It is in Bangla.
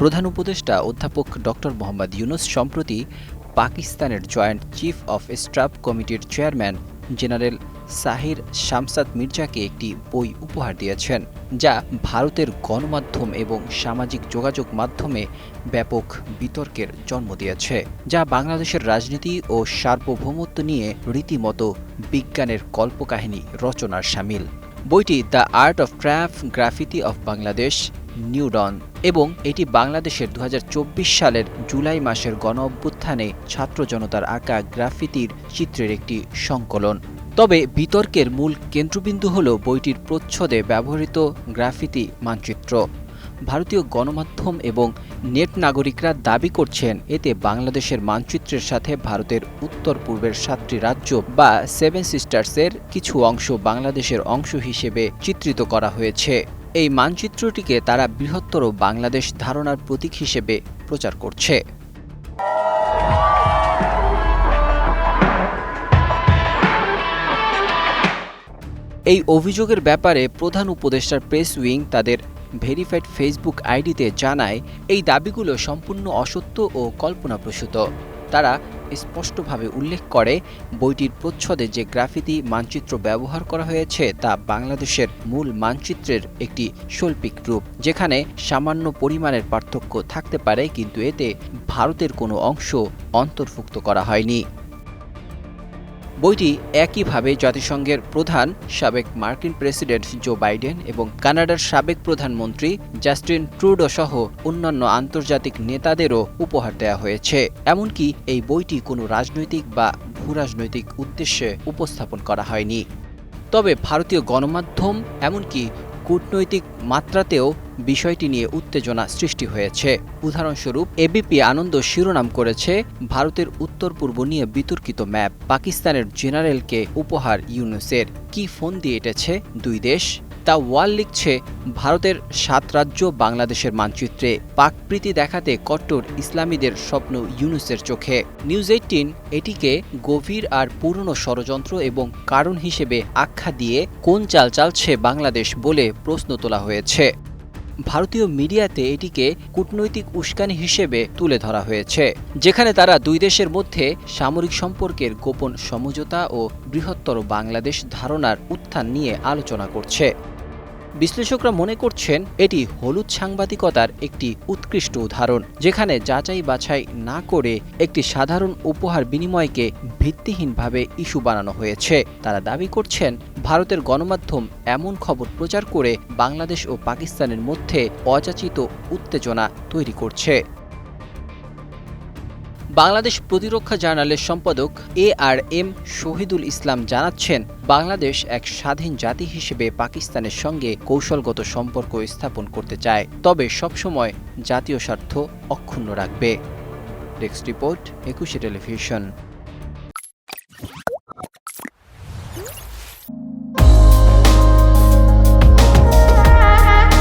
প্রধান উপদেষ্টা অধ্যাপক ডক্টর মোহাম্মদ ইউনুস সম্প্রতি পাকিস্তানের জয়েন্ট চিফ অফ স্টাফ কমিটির চেয়ারম্যান জেনারেল সাহির শামসাদ মির্জাকে একটি বই উপহার দিয়েছেন, যা ভারতের গণমাধ্যম এবং সামাজিক যোগাযোগ মাধ্যমে ব্যাপক বিতর্কের জন্ম দিয়েছে, যা বাংলাদেশের রাজনীতি ও সার্বভৌমত্ব নিয়ে রীতিমতো বিজ্ঞানের কল্পকাহিনী রচনার সামিল। বইটি the art of triumph graffiti of Bangladesh new dawn এবং এটি বাংলাদেশের দু হাজার চব্বিশ সালের জুলাই মাসের গণ অভ্যুত্থানে ছাত্র জনতার আঁকা গ্রাফিতির চিত্রের একটি সংকলন। তবে বিতর্কের মূল কেন্দ্রবিন্দু হল বইটির প্রচ্ছদে ব্যবহৃত গ্রাফিতি মানচিত্র। ভারতীয় গণমাধ্যম এবং নেট নাগরিকরা দাবি করছেন এতে বাংলাদেশের মানচিত্রের সাথে ভারতের উত্তর পূর্বের সাতটি রাজ্য বা সেভেন সিস্টার্সের কিছু অংশ বাংলাদেশের অংশ হিসেবে চিত্রিত করা হয়েছে। এই মানচিত্রটিকে তারা বৃহত্তর বাংলাদেশ ধারণার প্রতীক হিসেবে প্রচার করছে। এই অভিযোগের ব্যাপারে প্রধান উপদেষ্টার প্রেস উইং তাদের ভেরিফাইড ফেসবুক আইডিতে জানায়, এই দাবিগুলো সম্পূর্ণ অসত্য ও কল্পনাপ্রসূত। তারা স্পষ্টভাবে উল্লেখ করে, বইটির প্রচ্ছদে যে গ্রাফিতি মানচিত্র ব্যবহার করা হয়েছে তা বাংলাদেশের মূল মানচিত্রের একটি শৈল্পিক রূপ, যেখানে সামান্য পরিমাণের পার্থক্য থাকতে পারে, কিন্তু এতে ভারতের কোনো অংশ অন্তর্ভুক্ত করা হয়নি। বইটি একইভাবে জাতিসংঘের প্রধান সাবেক মার্কিন প্রেসিডেন্ট জো বাইডেন এবং কানাডার সাবেক প্রধানমন্ত্রী জাস্টিন ট্রুডো সহ অন্যান্য আন্তর্জাতিক নেতাদেরও উপহার দেওয়া হয়েছে। এমনকি এই বইটি কোনো রাজনৈতিক বা ভূরাজনৈতিক উদ্দেশ্যে উপস্থাপন করা হয়নি। তবে ভারতীয় গণমাধ্যম, এমনকি কূটনৈতিক মাত্রাতেও বিষয়টি নিয়ে উত্তেজনা সৃষ্টি হয়েছে। উদাহরণস্বরূপ এবিপি আনন্দ শিরোনাম করেছে, ভারতের উত্তর পূর্ব নিয়ে বিতর্কিত ম্যাপ, পাকিস্তানের জেনারেলকে উপহার ইউনুসের। কি ফোন দিয়ে এটেছে দুই দেশ? তা ওয়াল লিখছে, ভারতের সাত রাজ্য বাংলাদেশের মানচিত্রে পাকপ্রীতি দেখাতে কট্টর ইসলামীদের স্বপ্ন ইউনুসের চোখে। নিউজ এইটিন, এটিকে গভীর আর পুরনো ষড়যন্ত্র এবং কারণ হিসেবে আখ্যা দিয়ে কোন চাল চালছে বাংলাদেশ বলে প্রশ্ন তোলা হয়েছে। ভারতীয় মিডিয়াতে এটিকে কূটনৈতিক উস্কানি হিসেবে তুলে ধরা হয়েছে, যেখানে তারা দুই দেশের মধ্যে সামরিক সম্পর্কের গোপন সমঝোতা ও বৃহত্তর বাংলাদেশ ধারণার উত্থান নিয়ে আলোচনা করছে। বিশ্লেষকরা মনে করছেন এটি হলুদ সাংবাদিকতার একটি উৎকৃষ্ট উদাহরণ, যেখানে যাচাই বাছাই না করে একটি সাধারণ উপহার বিনিময়কে ভিত্তিহীনভাবে ইস্যু বানানো হয়েছে। তারা দাবি করছেন, ভারতের গণমাধ্যম এমন খবর প্রচার করে বাংলাদেশ ও পাকিস্তানের মধ্যে অযাচিত উত্তেজনা তৈরি করছে। বাংলাদেশ প্রতিরক্ষা জার্নালের সম্পাদক এ আর এম শহীদুল ইসলাম জানাচ্ছেন, বাংলাদেশ এক স্বাধীন জাতি হিসেবে পাকিস্তানের সঙ্গে কৌশলগত সম্পর্ক স্থাপন করতে চায়। তবে সবসময় জাতীয় স্বার্থ অক্ষুণ্ণ রাখবে। Desk report, Ekushey television.